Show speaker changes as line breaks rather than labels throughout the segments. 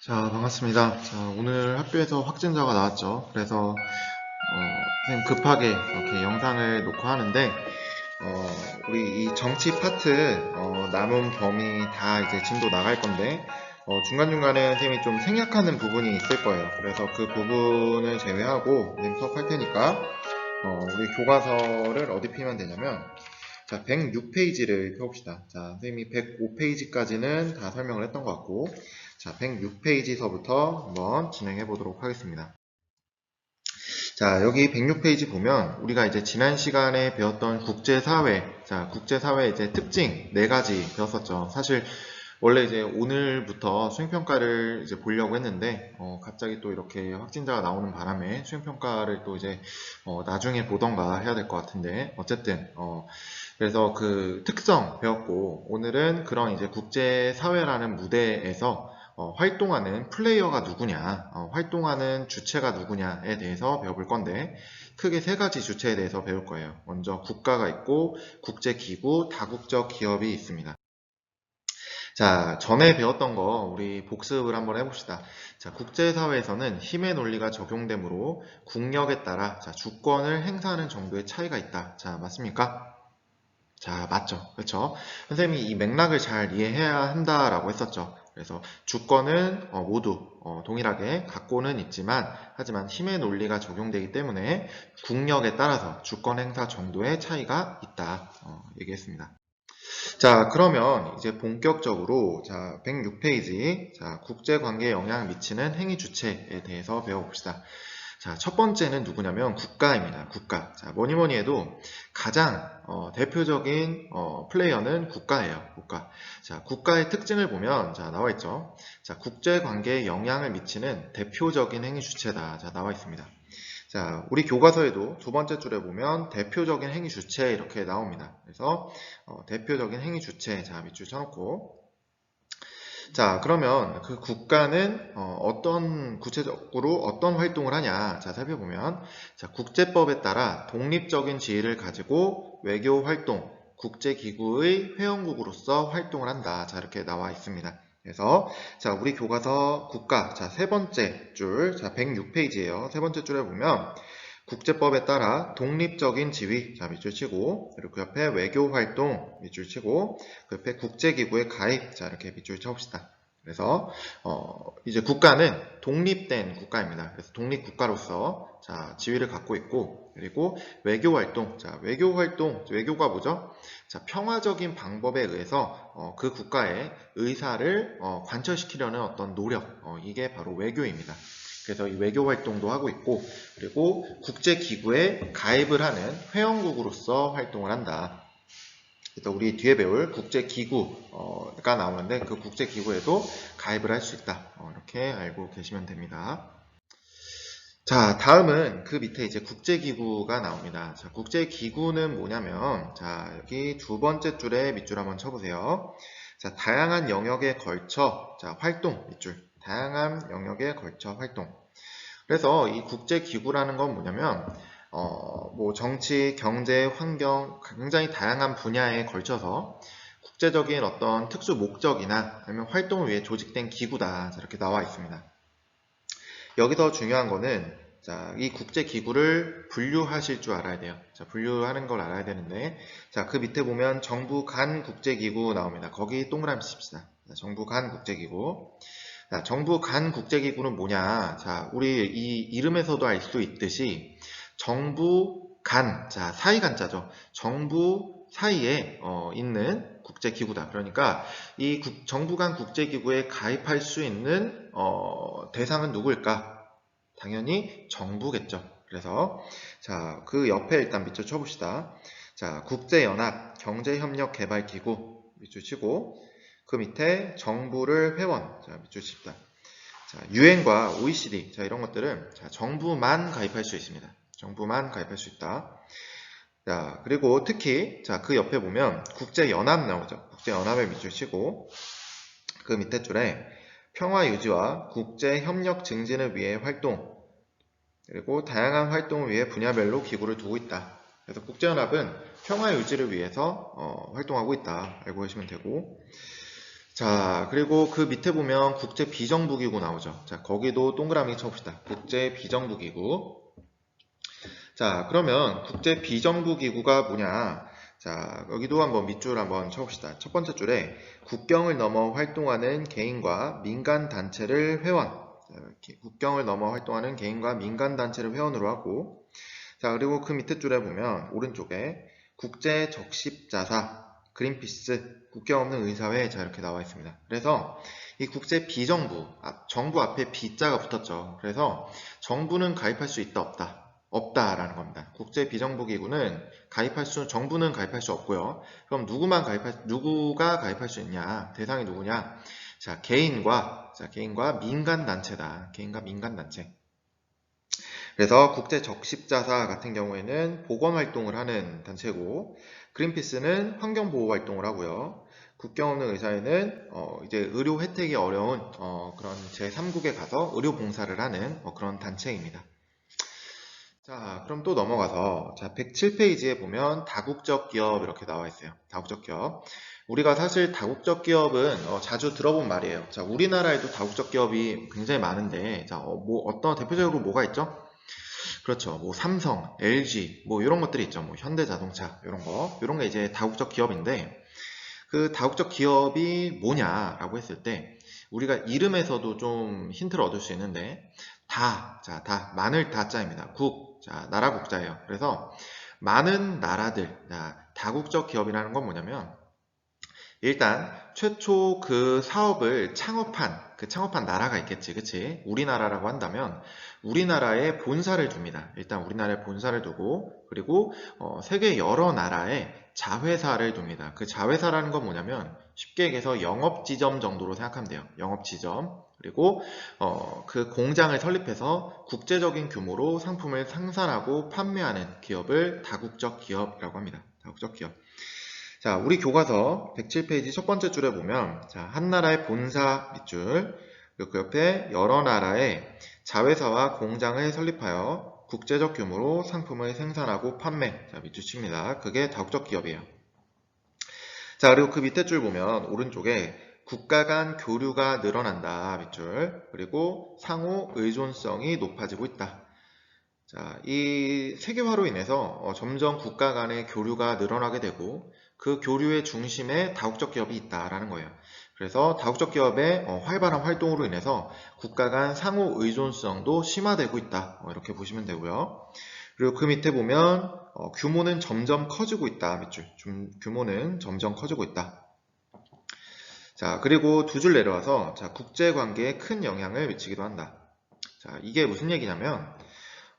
자, 반갑습니다. 자, 오늘 학교에서 확진자가 나왔죠. 그래서, 어, 급하게 이렇게 영상을 놓고 하는데, 어, 우리 이 정치 파트, 어, 남은 범위 다 이제 진도 나갈 건데, 어, 중간중간에 선생님이 좀 생략하는 부분이 있을 거예요. 그래서 그 부분을 제외하고, 선생님 수업할 테니까, 어, 우리 교과서를 어디 피면 되냐면, 자, 106페이지를 펴봅시다. 자, 선생님이 105페이지까지는 다 설명을 했던 것 같고, 자, 106페이지서부터 한번 진행해 보도록 하겠습니다. 자, 여기 106페이지 보면 우리가 이제 지난 시간에 배웠던 국제사회, 자, 국제사회 이제 특징 네 가지 배웠었죠. 사실 원래 이제 오늘부터 수행평가를 이제 보려고 했는데, 어, 갑자기 또 이렇게 확진자가 나오는 바람에 수행평가를 또 이제, 어, 나중에 보던가 해야 될 것 같은데, 어쨌든, 어, 그래서 그 특성 배웠고, 오늘은 그런 이제 국제사회라는 무대에서 어, 활동하는 플레이어가 누구냐, 어, 활동하는 주체가 누구냐에 대해서 배워볼 건데, 크게 세 가지 주체에 대해서 배울 거예요. 먼저 국가가 있고, 국제기구, 다국적 기업이 있습니다. 자, 전에 배웠던 거 우리 복습을 한번 해봅시다. 자, 국제사회에서는 힘의 논리가 적용되므로 국력에 따라 자, 주권을 행사하는 정도의 차이가 있다. 자, 맞습니까? 자, 맞죠. 그렇죠? 선생님이 이 맥락을 잘 이해해야 한다라고 했었죠. 그래서 주권은 어, 모두 어, 동일하게 갖고는 있지만 하지만 힘의 논리가 적용되기 때문에 국력에 따라서 주권 행사 정도의 차이가 있다. 어, 얘기했습니다. 자, 그러면 이제 본격적으로 자, 106페이지 자, 국제 관계에 영향을 미치는 행위 주체에 대해서 배워봅시다. 자, 첫 번째는 누구냐면 국가입니다. 국가. 자, 뭐니 뭐니 해도 가장 어, 대표적인 어, 플레이어는 국가예요. 국가. 자, 국가의 특징을 보면 자, 나와 있죠. 자, 국제 관계에 영향을 미치는 대표적인 행위 주체다. 자, 나와 있습니다. 자, 우리 교과서에도 두 번째 줄에 보면 대표적인 행위 주체 이렇게 나옵니다. 그래서 어, 대표적인 행위 주체 자 밑줄 쳐놓고 자 그러면 그 국가는 어, 떤 구체적으로 어떤 활동을 하냐 자 살펴보면 자 국제법에 따라 독립적인 지위를 가지고 외교 활동 국제기구의 회원국으로서 활동을 한다 자 이렇게 나와 있습니다. 그래서 자 우리 교과서 국가 자 세 번째 줄자 106페이지예요. 세 번째 줄에 보면 국제법에 따라 독립적인 지위 자 밑줄 치고 그리고 그 옆에 외교 활동 밑줄 치고 그 옆에 국제기구의 가입 자 이렇게 밑줄 쳐봅시다. 그래서 어, 이제 국가는 독립된 국가입니다. 그래서 독립 국가로서 자 지위를 갖고 있고 그리고 외교 활동 자 외교 활동 외교가 뭐죠? 자 평화적인 방법에 의해서 어, 그 국가의 의사를 어, 관철시키려는 어떤 노력 어, 이게 바로 외교입니다. 그래서 이 외교 활동도 하고 있고 그리고 국제 기구에 가입을 하는 회원국으로서 활동을 한다. 그래서 우리 뒤에 배울 국제기구가 나오는데 그 국제기구에도 가입을 할 수 있다. 어, 이렇게 알고 계시면 됩니다. 자, 다음은 그 밑에 이제 국제기구가 나옵니다. 자, 국제기구는 뭐냐면, 자, 여기 두 번째 줄에 밑줄 한번 쳐보세요. 자, 다양한 영역에 걸쳐, 자, 활동, 밑줄. 다양한 영역에 걸쳐 활동. 그래서 이 국제기구라는 건 뭐냐면, 어, 뭐 정치, 경제, 환경 굉장히 다양한 분야에 걸쳐서 국제적인 어떤 특수 목적이나 아니면 활동을 위해 조직된 기구다. 이렇게 나와 있습니다. 여기서 중요한 거는 자, 이 국제 기구를 분류하실 줄 알아야 돼요. 자, 분류하는 걸 알아야 되는데 자, 그 밑에 보면 정부 간 국제 기구 나옵니다. 거기 동그라미 칩시다. 자, 정부 간 국제 기구. 자, 정부 간 국제 기구는 뭐냐? 자, 우리 이 이름에서도 알 수 있듯이 정부 간, 자, 사이 간자죠. 정부 사이에 어, 있는 국제기구다. 그러니까 이 국, 정부 간 국제기구에 가입할 수 있는 어, 대상은 누구일까? 당연히 정부겠죠. 그래서 자, 그 옆에 일단 밑줄 쳐봅시다. 자, 국제연합 경제협력개발기구 밑줄 치고 그 밑에 정부를 회원 자, 밑줄 칩니다. 자, 유엔과 OECD 자, 이런 것들은 자, 정부만 가입할 수 있습니다. 정부만 가입할 수 있다. 자, 그리고 특히 자, 그 옆에 보면 국제연합 나오죠. 국제연합을 밑줄 치고 그 밑에 줄에 평화 유지와 국제 협력 증진을 위해 활동 그리고 다양한 활동을 위해 분야별로 기구를 두고 있다. 그래서 국제연합은 평화 유지를 위해서 어, 활동하고 있다. 알고 계시면 되고 자, 그리고 그 밑에 보면 국제 비정부기구 나오죠. 자, 거기도 동그라미 쳐봅시다. 국제 비정부기구. 자, 그러면 국제 비정부 기구가 뭐냐? 자, 여기도 한번 밑줄 한번 쳐봅시다. 첫 번째 줄에 국경을 넘어 활동하는 개인과 민간 단체를 회원. 자, 이렇게 국경을 넘어 활동하는 개인과 민간 단체를 회원으로 하고, 자, 그리고 그 밑에 줄에 보면 오른쪽에 국제 적십자사, 그린피스, 국경 없는 의사회, 자, 이렇게 나와 있습니다. 그래서 이 국제 비정부, 아, 정부 앞에 비자가 붙었죠. 그래서 정부는 가입할 수 있다, 없다. 없다라는 겁니다. 국제 비정부 기구는 가입할 수 정부는 가입할 수 없고요. 그럼 누구만 가입할 누구가 가입할 수 있냐? 대상이 누구냐? 자, 개인과 자, 개인과 민간 단체다. 개인과 민간 단체. 그래서 국제 적십자사 같은 경우에는 보건 활동을 하는 단체고 그린피스는 환경 보호 활동을 하고요. 국경 없는 의사회는 어, 이제 의료 혜택이 어려운 어, 그런 제3국에 가서 의료 봉사를 하는 어, 그런 단체입니다. 자, 그럼 또 넘어가서 자, 107페이지에 보면 다국적 기업 이렇게 나와 있어요. 다국적 기업. 우리가 사실 다국적 기업은 어, 자주 들어본 말이에요. 자, 우리나라에도 다국적 기업이 굉장히 많은데 자, 어, 뭐 어떤 대표적으로 뭐가 있죠? 그렇죠. 뭐 삼성, LG 뭐 이런 것들이 있죠. 뭐 현대자동차 이런 거. 이런 게 이제 다국적 기업인데 그 다국적 기업이 뭐냐라고 했을 때 우리가 이름에서도 좀 힌트를 얻을 수 있는데 다, 자, 다, 마늘 다자입니다. 국, 자, 나라 국자예요. 그래서 많은 나라들, 자, 다국적 기업이라는 건 뭐냐면 일단 최초 그 사업을 창업한 그 창업한 나라가 있겠지, 그치? 우리나라라고 한다면 우리나라에 본사를 둡니다. 일단 우리나라에 본사를 두고 그리고 어, 세계 여러 나라에 자회사를 둡니다. 그 자회사라는 건 뭐냐면 쉽게 얘기해서 영업 지점 정도로 생각하면 돼요. 영업 지점. 그리고 어, 그 공장을 설립해서 국제적인 규모로 상품을 생산하고 판매하는 기업을 다국적 기업이라고 합니다. 다국적 기업. 자, 우리 교과서 107페이지 첫 번째 줄에 보면 자, 한 나라의 본사 밑줄 그 옆에 여러 나라의 자회사와 공장을 설립하여 국제적 규모로 상품을 생산하고 판매 자, 밑줄 칩니다. 그게 다국적 기업이에요. 자, 그리고 그 밑에 줄 보면 오른쪽에 국가 간 교류가 늘어난다 밑줄 그리고 상호 의존성이 높아지고 있다. 자, 이 세계화로 인해서 어, 점점 국가 간의 교류가 늘어나게 되고 그 교류의 중심에 다국적 기업이 있다라는 거예요. 그래서 다국적 기업의 어, 활발한 활동으로 인해서 국가 간 상호 의존성도 심화되고 있다. 어, 이렇게 보시면 되고요. 그리고 그 밑에 보면 어, 규모는 점점 커지고 있다. 밑줄. 좀, 규모는 점점 커지고 있다. 자, 그리고 두 줄 내려와서 자, 국제 관계에 큰 영향을 미치기도 한다. 자, 이게 무슨 얘기냐면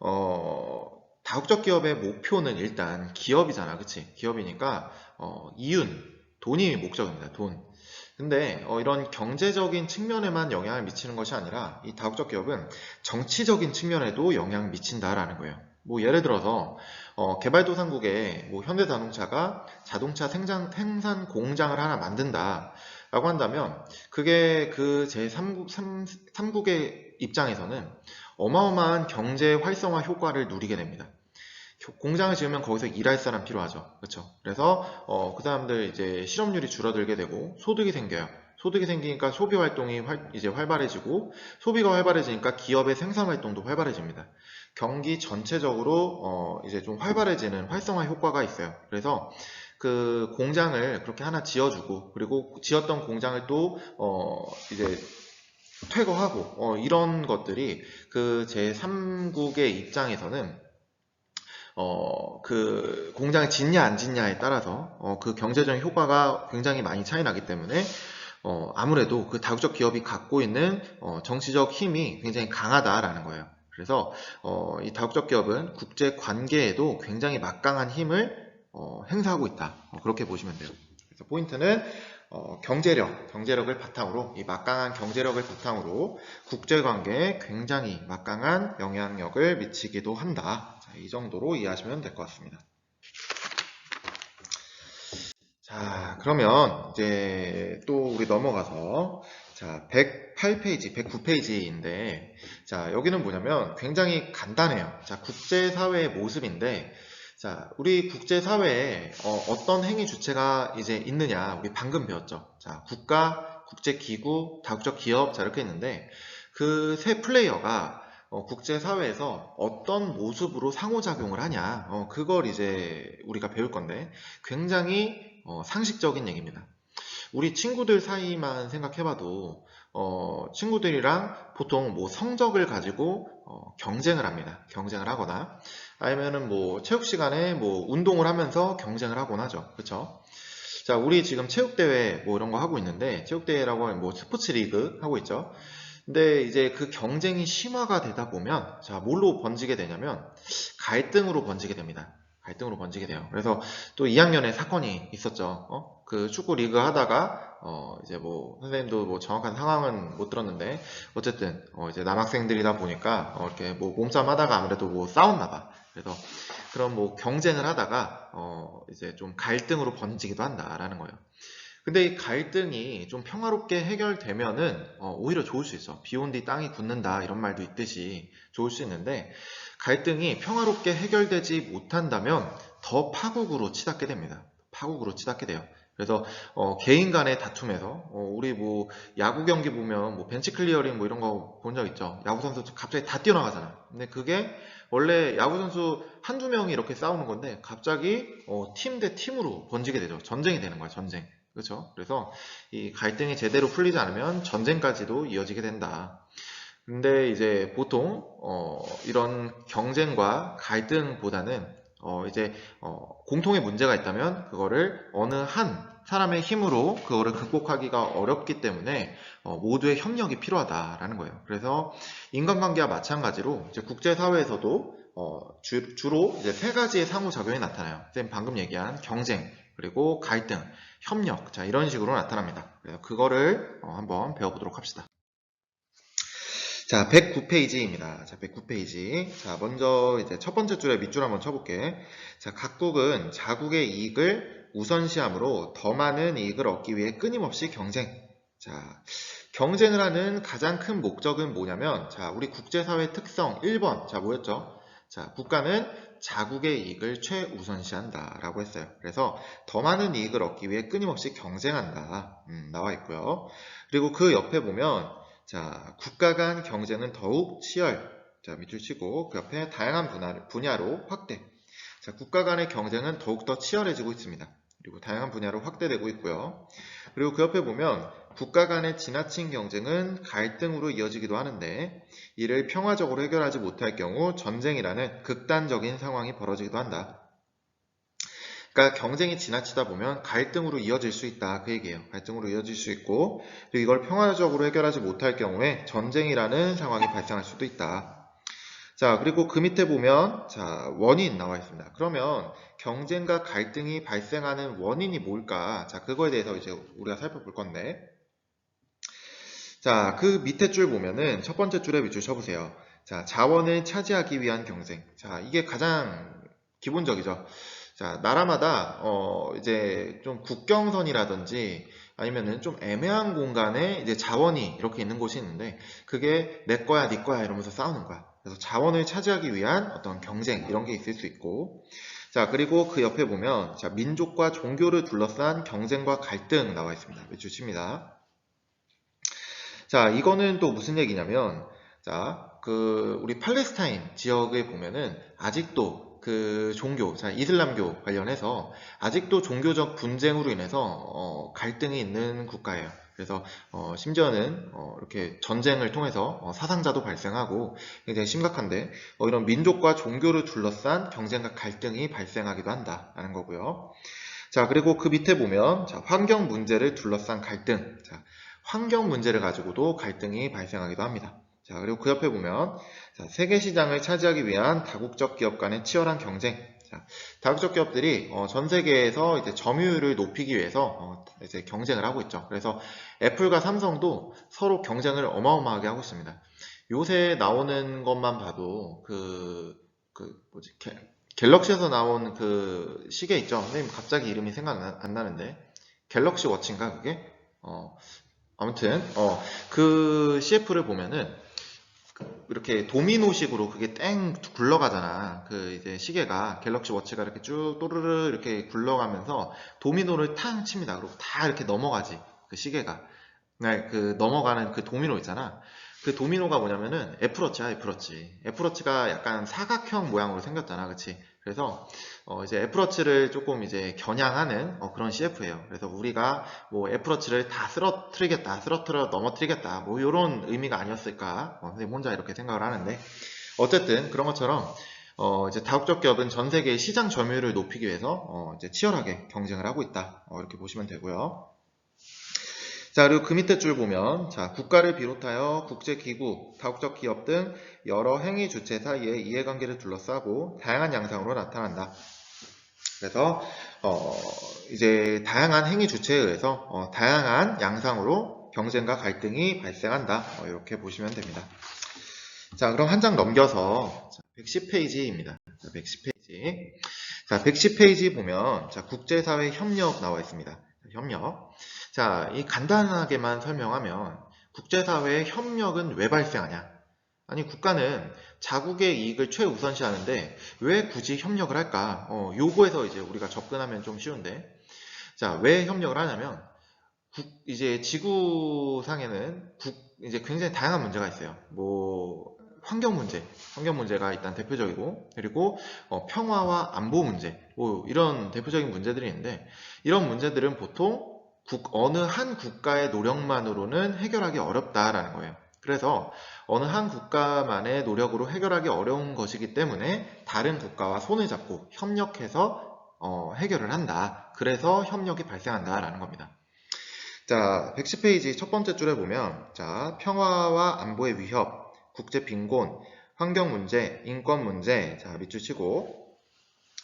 어, 다국적 기업의 목표는 일단 기업이잖아. 그치? 기업이니까 어, 이윤, 돈이 목적입니다. 돈. 근데 어, 이런 경제적인 측면에만 영향을 미치는 것이 아니라 이 다국적 기업은 정치적인 측면에도 영향을 미친다라는 거예요. 뭐 예를 들어서 어, 개발도상국에 뭐 현대자동차가 자동차 생산, 생산 공장을 하나 만든다 라고 한다면 그게 그 제3국 3, 3국의 입장에서는 어마어마한 경제 활성화 효과를 누리게 됩니다. 공장을 지으면 거기서 일할 사람 필요하죠. 그렇죠? 그래서 어, 그 사람들 이제 실업률이 줄어들게 되고 소득이 생겨요. 소득이 생기니까 소비 활동이 활, 이제 활발해지고 소비가 활발해지니까 기업의 생산 활동도 활발해집니다. 경기 전체적으로 어, 이제 좀 활발해지는 활성화 효과가 있어요. 그래서 그 공장을 그렇게 하나 지어주고 그리고 지었던 공장을 또 어, 이제 퇴거하고 어, 이런 것들이 그 제3국의 입장에서는 어, 그 공장을 짓냐 안 짓냐에 따라서 어, 그 경제적인 효과가 굉장히 많이 차이 나기 때문에 어, 아무래도 그 다국적 기업이 갖고 있는 어, 정치적 힘이 굉장히 강하다라는 거예요. 그래서 어, 이 다국적 기업은 국제 관계에도 굉장히 막강한 힘을 어, 행사하고 있다. 어, 그렇게 보시면 돼요. 그래서 포인트는 어, 경제력, 경제력을 바탕으로 이 막강한 경제력을 바탕으로 국제관계에 굉장히 막강한 영향력을 미치기도 한다. 자, 이 정도로 이해하시면 될 것 같습니다. 자, 그러면 이제 또 우리 넘어가서 자, 108페이지, 109페이지인데 자, 여기는 뭐냐면 굉장히 간단해요. 자, 국제사회의 모습인데 자, 우리 국제사회에 어, 떤 행위 주체가 이제 있느냐, 우리 방금 배웠죠. 자, 국가, 국제기구, 다국적 기업, 자, 이렇게 있는데, 그 세 플레이어가 어, 국제사회에서 어떤 모습으로 상호작용을 하냐, 어, 그걸 이제 우리가 배울 건데, 굉장히 어, 상식적인 얘기입니다. 우리 친구들 사이만 생각해봐도, 어, 친구들이랑 보통 뭐 성적을 가지고 어, 경쟁을 합니다. 경쟁을 하거나, 아니면은 뭐 체육 시간에 뭐 운동을 하면서 경쟁을 하곤 하죠. 그쵸? 자, 우리 지금 체육 대회 뭐 이런 거 하고 있는데, 체육 대회라고 하면 뭐 스포츠 리그 하고 있죠. 근데 이제 그 경쟁이 심화가 되다 보면, 자, 뭘로 번지게 되냐면, 갈등으로 번지게 됩니다. 갈등으로 번지게 돼요. 그래서 또 2학년에 사건이 있었죠. 어? 그 축구 리그 하다가, 어, 이제 뭐, 선생님도 뭐 정확한 상황은 못 들었는데, 어쨌든, 어, 이제 남학생들이다 보니까, 어, 이렇게 뭐 몸싸움 하다가 아무래도 뭐 싸웠나 봐. 그래서 그런 뭐 경쟁을 하다가, 어, 이제 좀 갈등으로 번지기도 한다라는 거예요. 근데 이 갈등이 좀 평화롭게 해결되면은 어, 오히려 좋을 수 있어. 비 온 뒤 땅이 굳는다 이런 말도 있듯이 좋을 수 있는데 갈등이 평화롭게 해결되지 못한다면 더 파국으로 치닫게 됩니다. 파국으로 치닫게 돼요. 그래서 어, 개인 간의 다툼에서 어, 우리 뭐 야구 경기 보면 뭐 벤치 클리어링 뭐 이런 거 본 적 있죠. 야구 선수 갑자기 다 뛰어나가잖아. 근데 그게 원래 야구 선수 한두 명이 이렇게 싸우는 건데 갑자기 어, 팀 대 팀으로 번지게 되죠. 전쟁이 되는 거야. 전쟁. 그렇죠? 그래서 이 갈등이 제대로 풀리지 않으면 전쟁까지도 이어지게 된다. 근데 이제 보통 어, 이런 경쟁과 갈등보다는 어, 이제 어, 공통의 문제가 있다면 그거를 어느 한 사람의 힘으로 그거를 극복하기가 어렵기 때문에 어, 모두의 협력이 필요하다라는 거예요. 그래서 인간관계와 마찬가지로 이제 국제사회에서도 어, 주, 주로 이제 세 가지의 상호작용이 나타나요. 쌤 방금 얘기한 경쟁, 그리고 갈등, 협력, 자 이런 식으로 나타납니다. 그래서 그거를 어, 한번 배워보도록 합시다. 자, 109페이지입니다. 자, 109페이지. 자, 먼저 이제 첫 번째 줄에 밑줄 한번 쳐볼게. 자, 각국은 자국의 이익을 우선시함으로 더 많은 이익을 얻기 위해 끊임없이 경쟁. 자, 경쟁을 하는 가장 큰 목적은 뭐냐면, 자, 우리 국제사회 특성 1번. 자, 뭐였죠? 자, 국가는 자국의 이익을 최우선시한다 라고 했어요. 그래서 더 많은 이익을 얻기 위해 끊임없이 경쟁한다. 음, 나와 있고요. 그리고 그 옆에 보면 자, 국가 간 경쟁은 더욱 치열. 자, 밑줄 치고 그 옆에 다양한 분야, 분야로 확대. 자, 국가 간의 경쟁은 더욱더 치열해지고 있습니다. 그리고 다양한 분야로 확대되고 있고요. 그리고 그 옆에 보면 국가 간의 지나친 경쟁은 갈등으로 이어지기도 하는데 이를 평화적으로 해결하지 못할 경우 전쟁이라는 극단적인 상황이 벌어지기도 한다. 그러니까 경쟁이 지나치다 보면 갈등으로 이어질 수 있다 그 얘기예요. 갈등으로 이어질 수 있고 그리고 이걸 평화적으로 해결하지 못할 경우에 전쟁이라는 상황이 발생할 수도 있다. 자 그리고 그 밑에 보면 자 원인 나와 있습니다. 그러면 경쟁과 갈등이 발생하는 원인이 뭘까? 자 그거에 대해서 이제 우리가 살펴볼 건데 자 그 밑에 줄 보면은 첫 번째 줄에 밑줄 쳐보세요. 자 자원을 차지하기 위한 경쟁. 자 이게 가장 기본적이죠. 자, 나라마다 어 이제 좀 국경선이라든지 아니면은 좀 애매한 공간에 이제 자원이 이렇게 있는 곳이 있는데 그게 내 거야, 네 거야 이러면서 싸우는 거야. 그래서 자원을 차지하기 위한 어떤 경쟁 이런 게 있을 수 있고 자, 그리고 그 옆에 보면 자, 민족과 종교를 둘러싼 경쟁과 갈등 나와 있습니다. 주십니다. 자, 이거는 또 무슨 얘기냐면 자, 그 우리 팔레스타인 지역에 보면은 아직도 그 종교, 자, 이슬람교 관련해서 아직도 종교적 분쟁으로 인해서 어, 갈등이 있는 국가예요. 그래서 어, 심지어는 어, 이렇게 전쟁을 통해서 어, 사상자도 발생하고 굉장히 심각한데 어, 이런 민족과 종교를 둘러싼 경쟁과 갈등이 발생하기도 한다라는 거고요. 자 그리고 그 밑에 보면 자, 환경 문제를 둘러싼 갈등, 자, 환경 문제를 가지고도 갈등이 발생하기도 합니다. 자, 그리고 그 옆에 보면 자, 세계 시장을 차지하기 위한 다국적 기업 간의 치열한 경쟁. 자, 다국적 기업들이 어, 전 세계에서 이제 점유율을 높이기 위해서 어, 이제 경쟁을 하고 있죠. 그래서 애플과 삼성도 서로 경쟁을 어마어마하게 하고 있습니다. 요새 나오는 것만 봐도 그, 그 뭐지 갤, 갤럭시에서 나온 그 시계 있죠. 선생님 갑자기 이름이 생각 안 나는데 갤럭시 워치인가 그게? 어, 아무튼 어, 그 CF를 보면은 이렇게 도미노식으로 그게 땡 굴러가잖아. 그 이제 시계가 갤럭시 워치가 이렇게 쭉 또르르 이렇게 굴러가면서 도미노를 탕 칩니다. 그리고 다 이렇게 넘어가지. 그 시계가. 네, 그 넘어가는 그 도미노 있잖아. 그 도미노가 뭐냐면은 애플워치야, 애플워치. 애플워치가 약간 사각형 모양으로 생겼잖아, 그치? 그래서 어, 이제 애플워치를 조금 이제 겨냥하는 어, 그런 CF예요. 그래서 우리가 뭐 애플워치를 다 쓰러뜨리겠다, 쓰러뜨려 넘어뜨리겠다, 뭐 이런 의미가 아니었을까? 어, 선생님 혼자 이렇게 생각을 하는데 어쨌든 그런 것처럼 어, 이제 다국적 기업은 전 세계의 시장 점유율을 높이기 위해서 어, 이제 치열하게 경쟁을 하고 있다. 어, 이렇게 보시면 되고요. 자, 그리고 그 밑에 줄 보면, 자, 국가를 비롯하여 국제기구, 다국적 기업 등 여러 행위 주체 사이의 이해관계를 둘러싸고 다양한 양상으로 나타난다. 그래서, 어, 이제 다양한 행위 주체에 의해서 어, 다양한 양상으로 경쟁과 갈등이 발생한다. 어, 이렇게 보시면 됩니다. 자, 그럼 한 장 넘겨서 110페이지입니다. 110페이지. 자, 110페이지 보면, 자, 국제사회 협력 나와 있습니다. 협력. 자, 이 간단하게만 설명하면 국제사회의 협력은 왜 발생하냐? 아니, 국가는 자국의 이익을 최우선시하는데 왜 굳이 협력을 할까? 어, 요거에서 이제 우리가 접근하면 좀 쉬운데. 자, 왜 협력을 하냐면 국, 이제 지구상에는 국, 이제 굉장히 다양한 문제가 있어요. 뭐, 환경 문제, 환경 문제가 일단 대표적이고, 그리고 어, 평화와 안보 문제, 뭐 이런 대표적인 문제들이 있는데, 이런 문제들은 보통 국- 어느 한 국가의 노력만으로는 해결하기 어렵다라는 거예요. 그래서 어느 한 국가만의 노력으로 해결하기 어려운 것이기 때문에 다른 국가와 손을 잡고 협력해서 어, 해결을 한다. 그래서 협력이 발생한다라는 겁니다. 자, 110페이지 첫 번째 줄에 보면 자, 평화와 안보의 위협, 국제 빈곤, 환경 문제, 인권 문제. 자, 밑줄 치고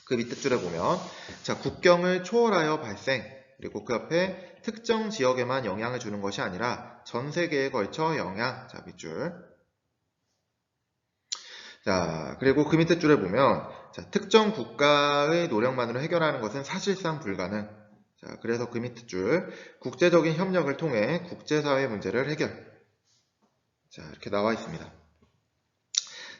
그 밑에 줄에 보면 자, 국경을 초월하여 발생 그리고 그 옆에 특정 지역에만 영향을 주는 것이 아니라 전 세계에 걸쳐 영향. 자, 밑줄. 자, 그리고 그 밑에 줄에 보면 자, 특정 국가의 노력만으로 해결하는 것은 사실상 불가능. 자, 그래서 그 밑에 줄 국제적인 협력을 통해 국제사회 문제를 해결. 자, 이렇게 나와 있습니다.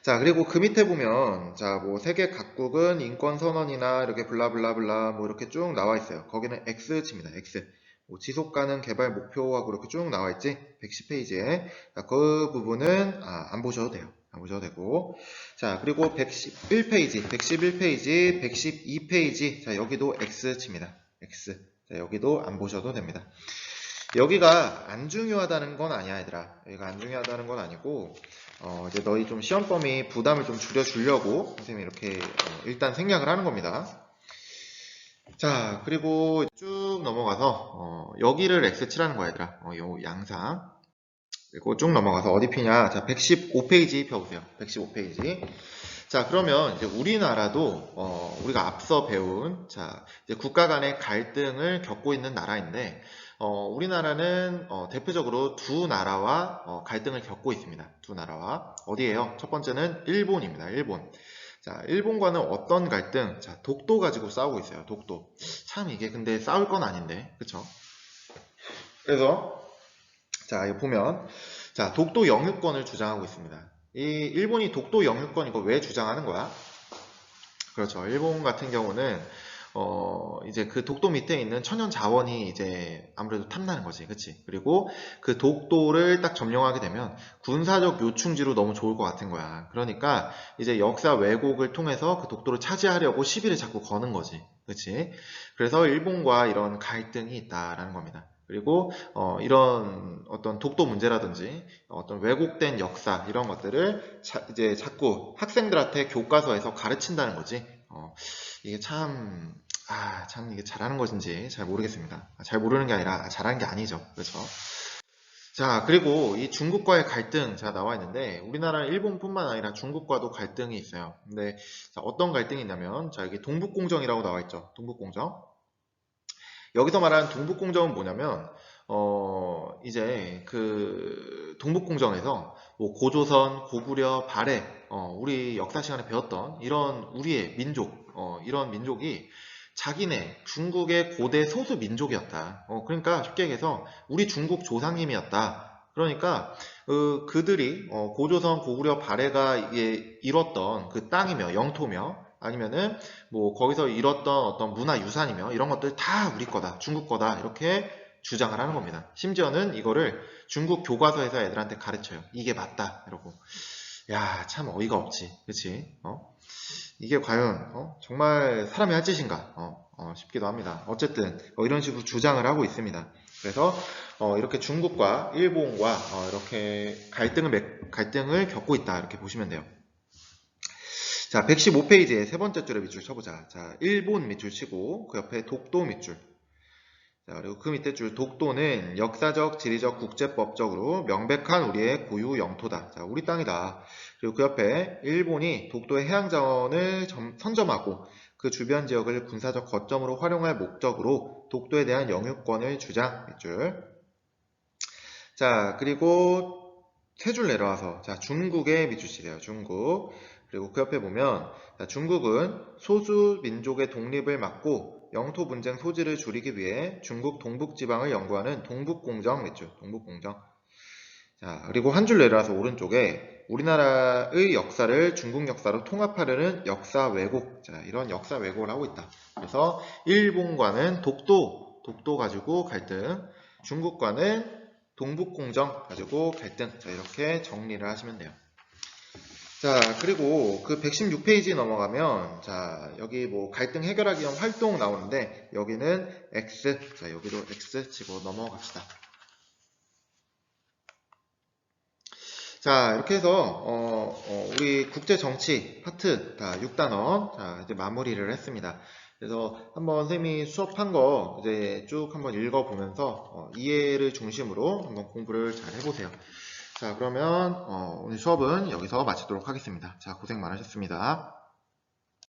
자, 그리고 그 밑에 보면, 자, 뭐, 세계 각국은 인권 선언이나 이렇게 블라블라블라 뭐 이렇게 쭉 나와 있어요. 거기는 X 칩니다. X. 뭐 지속 가능 개발 목표하고 이렇게 쭉 나와 있지? 110페이지에. 자, 그 부분은, 아, 안 보셔도 돼요. 안 보셔도 되고. 자, 그리고 111페이지, 111페이지, 112페이지. 자, 여기도 X 칩니다. X. 자, 여기도 안 보셔도 됩니다. 여기가 안 중요하다는 건 아니야, 얘들아. 여기가 안 중요하다는 건 아니고, 어, 이제 너희 좀 시험 범위 부담을 좀 줄여주려고 선생님이 이렇게 어, 일단 생략을 하는 겁니다. 자, 그리고 쭉 넘어가서 어, 여기를 X치라는 거야, 얘들아. 어, 요 양상. 그리고 쭉 넘어가서 어디 피냐? 자, 115페이지 펴보세요. 115페이지. 자, 그러면 이제 우리나라도 어, 우리가 앞서 배운 자, 국가 간의 갈등을 겪고 있는 나라인데 어, 우리나라는 어, 대표적으로 두 나라와 어, 갈등을 겪고 있습니다. 두 나라와 어디예요? 첫 번째는 일본입니다. 일본. 자, 일본과는 어떤 갈등? 자, 독도 가지고 싸우고 있어요. 독도. 참 이게 근데 싸울 건 아닌데, 그쵸? 그래서 자, 여기 보면 자, 독도 영유권을 주장하고 있습니다. 이 일본이 독도 영유권 이거 왜 주장하는 거야? 그렇죠. 일본 같은 경우는 어, 이제 그 독도 밑에 있는 천연 자원이 이제 아무래도 탐나는 거지. 그치? 그리고 그 독도를 딱 점령하게 되면 군사적 요충지로 너무 좋을 것 같은 거야. 그러니까 이제 역사 왜곡을 통해서 그 독도를 차지하려고 시비를 자꾸 거는 거지. 그치? 그래서 일본과 이런 갈등이 있다라는 겁니다. 그리고 어, 이런 어떤 독도 문제라든지 어떤 왜곡된 역사 이런 것들을 자, 이제 자꾸 학생들한테 교과서에서 가르친다는 거지. 어, 이게 참, 아, 참 이게 잘하는 것인지 잘 모르겠습니다. 아, 잘 모르는 게 아니라 잘하는 게 아니죠. 그렇죠? 자, 그리고 이 중국과의 갈등, 자, 나와 있는데, 우리나라는 일본뿐만 아니라 중국과도 갈등이 있어요. 근데, 자, 어떤 갈등이 있냐면, 자, 여기 동북공정이라고 나와 있죠. 동북공정. 여기서 말하는 동북공정은 뭐냐면, 어, 이제 그 동북공정에서 뭐 고조선, 고구려, 발해, 어, 우리 역사 시간에 배웠던 이런 우리의 민족, 어, 이런 민족이 자기네 중국의 고대 소수 민족이었다. 어, 그러니까 쉽게 얘기해서 우리 중국 조상님이었다. 그러니까 어, 그들이 어, 고조선, 고구려, 발해가 이뤘던 그 땅이며 영토며 아니면은 뭐 거기서 이뤘던 어떤 문화 유산이며 이런 것들 다 우리 거다, 중국 거다 이렇게 주장을 하는 겁니다. 심지어는 이거를 중국 교과서에서 애들한테 가르쳐요. 이게 맞다. 이러고. 야, 참 어이가 없지. 그치? 어? 이게 과연, 어? 정말 사람이 할 짓인가? 어, 어, 싶기도 합니다. 어쨌든, 어, 이런 식으로 주장을 하고 있습니다. 그래서, 어, 이렇게 중국과 일본과, 어, 이렇게 갈등을, 맺- 갈등을 겪고 있다. 이렇게 보시면 돼요. 자, 115페이지에 세 번째 줄에 밑줄 쳐보자. 자, 일본 밑줄 치고, 그 옆에 독도 밑줄. 자, 그리고 그 밑에 줄 독도는 역사적, 지리적, 국제법적으로 명백한 우리의 고유 영토다. 자, 우리 땅이다. 그리고 그 옆에 일본이 독도의 해양 자원을 점- 선점하고 그 주변 지역을 군사적 거점으로 활용할 목적으로 독도에 대한 영유권을 주장. 밑줄. 자, 그리고 세 줄 내려와서 자, 중국의 밑줄 치세요. 중국. 그리고 그 옆에 보면 자, 중국은 소수 민족의 독립을 막고 영토 분쟁 소지를 줄이기 위해 중국 동북 지방을 연구하는 동북공정 밑줄, 동북공정. 자, 그리고 한 줄 내려와서 오른쪽에 우리나라의 역사를 중국 역사로 통합하려는 역사 왜곡. 자, 이런 역사 왜곡을 하고 있다. 그래서 일본과는 독도, 독도 가지고 갈등, 중국과는 동북공정 가지고 갈등. 자, 이렇게 정리를 하시면 돼요. 자, 그리고 그 116페이지 넘어가면, 자, 여기 뭐 갈등 해결하기 위한 활동 나오는데, 여기는 X. 자, 여기도 X 치고 넘어갑시다. 자, 이렇게 해서, 어, 어, 우리 국제 정치 파트 다 6단원, 자, 이제 마무리를 했습니다. 그래서 한번 쌤이 수업한 거 이제 쭉 한번 읽어보면서, 어, 이해를 중심으로 한번 공부를 잘 해보세요. 자, 그러면, 어, 오늘 수업은 여기서 마치도록 하겠습니다. 자, 고생 많으셨습니다.